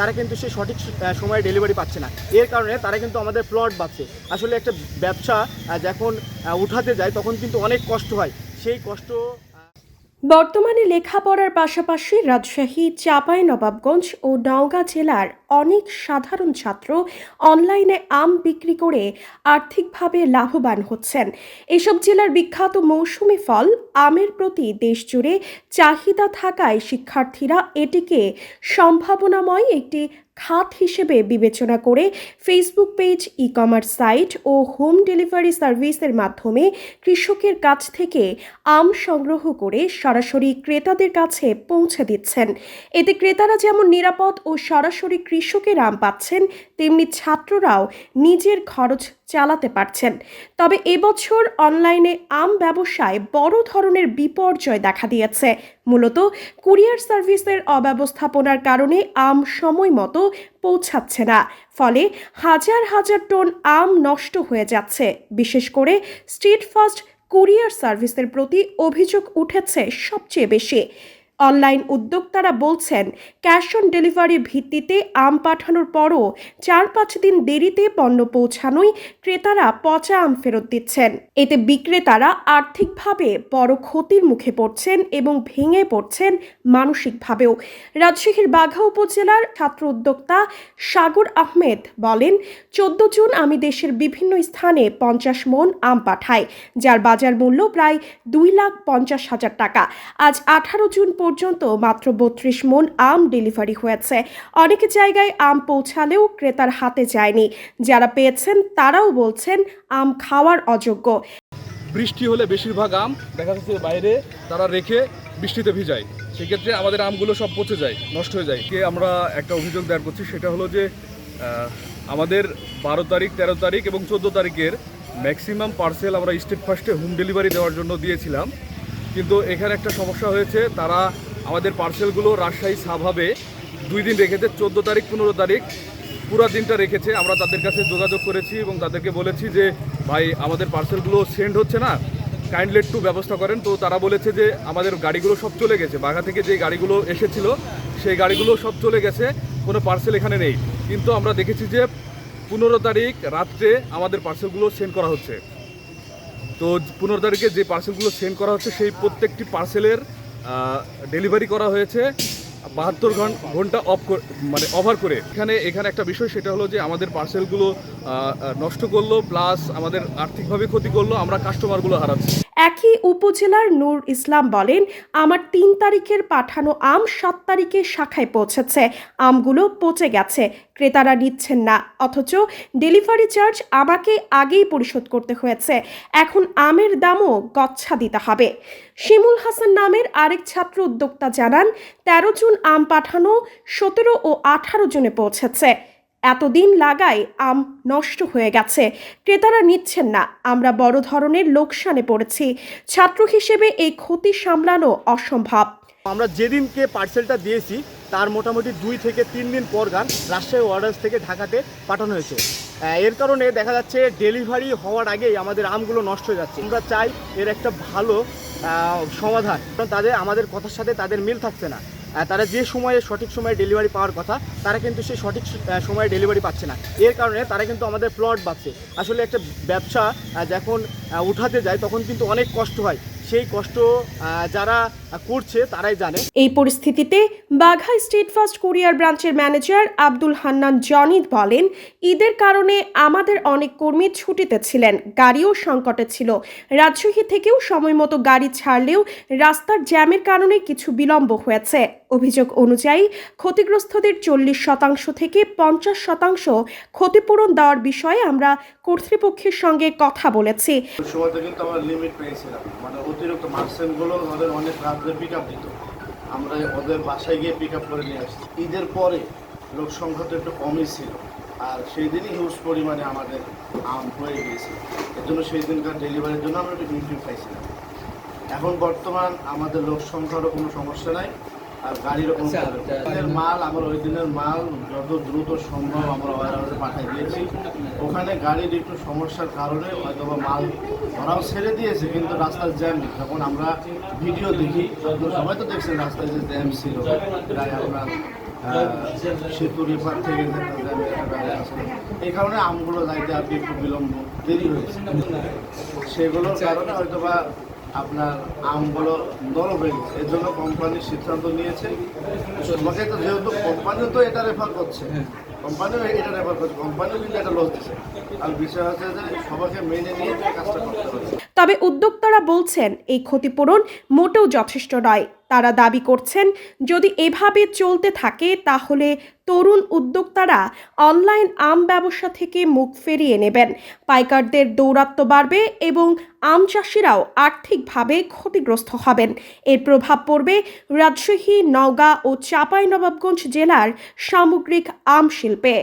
তারা কিন্তু সেই সঠিক সময়ে ডেলিভারি পাচ্ছে না। এর কারণে তারা কিন্তু আমাদের প্লট পাচ্ছে আসলে একটা ব্যবসা যখন উঠাতে যায়, তখন কিন্তু অনেক কষ্ট হয়। সেই কষ্ট বর্তমানে লেখাপড়ার পাশাপাশি রাজশাহী, চাঁপাই, নবাবগঞ্জ ও নওগাঁ জেলার অনেক সাধারণ ছাত্র অনলাইনে আম বিক্রি করে আর্থিকভাবে লাভবান হচ্ছেন। এসব জেলার বিখ্যাত মৌসুমি ফল আমের প্রতি দেশজুড়ে চাহিদা থাকায় শিক্ষার্থীরা এটিকে সম্ভাবনাময় একটি খাত হিসেবে বিবেচনা করে Facebook page e commerce site ও হোম ডেলিভারি সার্ভিসের মাধ্যমে কৃষকের কাছ থেকে আম সংগ্রহ করে সরাসরি ক্রেতাদের কাছে পৌঁছে দিচ্ছেন। এতে ক্রেতারা যেমন নিরাপদ ও সরাসরি কৃষকের আম পাচ্ছেন, তেমনি ছাত্ররাও নিজের খরচ চালাতে পারছেন। তবে এবছর অনলাইনে আম ব্যবসায় বড় ধরনের বিপর্যয় দেখা দিয়েছে। মূলত কুরিয়ার সার্ভিসের অব্যবস্থাপনার কারণে আম সময় মতো পৌঁছাচ্ছে না। ফলে হাজার হাজার টন আম নষ্ট হয়ে যাচ্ছে। বিশেষ করে স্ট্রিট ফাস্ট কুরিয়ার সার্ভিসের প্রতি অভিযোগ উঠেছে সবচেয়ে বেশি। অনলাইন উদ্যোক্তারা বলছেন, ক্যাশ অন ডেলিভারি ভিত্তিতে আম পাঠানোর পরও চার পাঁচ দিন দেরিতে পণ্য পৌঁছানোয় ক্রেতারা পচা আম ফেরত দিচ্ছেন। এতে বিক্রেতারা আর্থিকভাবে বড় ক্ষতির মুখে পড়ছেন এবং ভেঙে পড়ছেন মানসিকভাবেও। রাজশাহীর বাঘা উপজেলার ছাত্র উদ্যোক্তা সাগর আহমেদ বলেন, চোদ্দ জুন আমি দেশের বিভিন্ন স্থানে পঞ্চাশ মন আম পাঠাই, যার বাজার মূল্য প্রায় দুই লাখ পঞ্চাশ হাজার টাকা। আজ আঠারো জুন মাত্র বত্রিশ মন আম ডেলিভারি হয়েছে। অনেক জায়গায় আম পৌঁছালেও ক্রেতার হাতে যায়নি। যারা পেয়েছেন তারাও বলছেন আম খাওয়ার অযোগ্য। বৃষ্টি হলে বেশিরভাগ আম দেখা যাচ্ছে বাইরে তারা রেখে বৃষ্টিতে ভিজায়। সেক্ষেত্রে আমাদের আমগুলো সব পচে যায় নষ্ট হয়ে যায়। কে আমরা একটা অভিযোগ দায়ের করছি সেটা হলো যে আমাদের বারো তারিখ তেরো তারিখ এবং চোদ্দ তারিখের ম্যাক্সিমাম পার্সেল আমরা স্টেট ফার্স্টে হোম ডেলিভারি দেওয়ার জন্য দিয়েছিলাম। কিন্তু এখানে একটা সমস্যা হয়েছে, তারা আমাদের পার্সেলগুলো রাজশাহী সাভাবে দুই দিন রেখেছে, চোদ্দ তারিখ, পনেরো তারিখ, পুরো দিনটা রেখেছে। আমরা তাদের কাছে যোগাযোগ করেছি এবং তাদেরকে বলেছি যে, ভাই, আমাদের পার্সেলগুলো সেন্ড হচ্ছে না কাইন্ডলি একটু ব্যবস্থা করেন। তো তারা বলেছে যে, আমাদের গাড়িগুলো সব চলে গেছে। বাঘা থেকে যে গাড়িগুলো এসেছিল, সেই গাড়িগুলো সব চলে গেছে, কোনো পার্সেল এখানে নেই। কিন্তু আমরা দেখেছি যে, পনেরো তারিখ রাত্রে আমাদের পার্সেলগুলো সেন্ড করা হচ্ছে। তো পনেরো তারিখে যে পার্সেলগুলো সেন্ড করা হচ্ছে, সেই প্রত্যেকটি পার্সেলের ডেলিভারি করা হয়েছে। বাহাত্তর ঘণ্টা অফ মানে অভার করে। এখানে এখানে একটা বিষয়, সেটা হলো যে আমাদের পার্সেলগুলো নষ্ট করল প্লাস আমাদের আর্থিকভাবে ক্ষতি করল, আমরা কাস্টমারগুলো হারাচ্ছি। একই উপজেলার নূর ইসলাম বলেন, আমার তিন তারিখের পাঠানো আম সাত তারিখে শাখায় পৌঁছেছে। আমগুলো পচে গেছে। ক্রেতারা নিচ্ছেন না। অথচ ডেলিভারি চার্জ আমাকে আগেই পরিশোধ করতে হয়েছে। এখন আমের দামও গচ্ছা দিতে হবে। শিমুল হাসান নামের আরেক ছাত্র উদ্যোক্তা জানান, তেরো জুন আম পাঠানো সতেরো ও আঠারো জুনে পৌঁছেছে। এতদিন লাগায় আম নষ্ট হয়ে গেছে। ক্রেতারা নিচ্ছেন না। আমরা বড় ধরনের লোকসানে পড়েছি। ছাত্র হিসেবে এই ক্ষতি সামলানো অসম্ভব। আমরা যেদিনকে পার্সেলটা দিয়েছি, তার মোটামুটি দুই থেকে তিন দিন পর গান রাজশাহী ওয়ার্ডার্স থেকে ঢাকাতে পাঠানো হয়েছে। এর কারণে দেখা যাচ্ছে ডেলিভারি হওয়ার আগেই আমাদের আমগুলো নষ্ট হয়ে যাচ্ছে। আমরা চাই এর একটা ভালো সমাধান। কারণ তাদের, আমাদের কথার সাথে তাদের মিল থাকছে না। তারা যে সময়ে, সঠিক সময়ে ডেলিভারি পাওয়ার কথা, তারা কিন্তু সেই সঠিক সময়ে ডেলিভারি পাচ্ছে না। এর কারণে তারা কিন্তু আমাদের প্লট পাচ্ছে আসলে একটা ব্যবসা যখন উঠাতে যায়, তখন কিন্তু অনেক কষ্ট হয়। সেই কষ্ট যারা করছে, তারাই জানে। এই পরিস্থিতিতে বাঘা স্টেট ফার্স্ট কুরিয়ার ব্রাঞ্চের ম্যানেজার আব্দুল হান্নান জনিদ বলেন, ঈদের কারণে আমাদের অনেক কর্মী ছুটিতে ছিলেন। গাড়িও সংকটে ছিল। রাজশাহী থেকেও সময় মতো গাড়ি ছাড়লেও রাস্তার জ্যামের কারণে কিছু বিলম্ব হয়েছে। অভিযোগ অনুযায়ী, ক্ষতিগ্রস্তদের চল্লিশ শতাংশ থেকে পঞ্চাশ শতাংশ ক্ষতিপূরণ দেওয়ার বিষয়ে আমরা কর্তৃপক্ষের সঙ্গে কথা বলেছি। মানে আমরা ওদের বাসায় গিয়ে পিক আপ করে নিয়ে আসছি। ঈদের পরে লোক সংখ্যা তো একটু কমই ছিল। আর সেই দিনই হিউজ পরিমাণে আমাদের আম হয়ে গিয়েছে। এর জন্য সেই দিনকার ডেলিভারির জন্য আমরা একটু ইনক্রিজ পাইছিলাম। এখন বর্তমান আমাদের লোক সংখ্যারও কোনো সমস্যা নাই আর গাড়িরও কোনো আচ্ছা, আচ্ছা। মাল আমরা ওই দিনের মাল যত দ্রুত সম্ভব আমরা ওয়ার হাউসে পাঠিয়ে দিয়েছি। ওখানে গাড়ির একটু সমস্যার কারণে হয়তো বা মাল ওরাও ছেড়ে দিয়েছে কিন্তু রাস্তার জ্যাম যখন আমরা ভিডিও দেখি সবাই তো দেখছেন রাস্তায় যে জ্যাম ছিল। প্রায় আপনার সেতু রেফার থেকে। এই কারণে আমগুলো যাইতে আর একটু বিলম্ব দেরি হয়েছে। সেগুলোর কারণে হয়তো বা আপনার আমগুলো নরম হয়ে গেছে। এর জন্য কোম্পানি সিদ্ধান্ত নিয়েছে। তোমাকে তো যেহেতু কোম্পানিও তো এটা রেফার করছে। কোম্পানিও এটা রেফার করছে। কোম্পানিও কিন্তু এটা লস দিচ্ছে আর বিষয় হচ্ছে যে সবাইকে মেনে নিয়ে কাজটা করতে হবে। তবে উদ্যোক্তারা বলছেন এই ক্ষতিপূরণ মোটেও যথেষ্ট নয়। তারা দাবি করছেন, যদি এভাবে চলতে থাকে, তাহলে তরুণ উদ্যোক্তারা অনলাইন আম ব্যবসা থেকে মুখ ফেরিয়ে নেবেন। পাইকারদের দৌরাত্ম্য বাড়বে এবং আম চাষিরাও আর্থিকভাবে ক্ষতিগ্রস্ত হবেন। এর প্রভাব পড়বে রাজশাহী, নওগাঁ ও চাঁপাইনবাবগঞ্জ জেলার সামগ্রিক আম শিল্পে।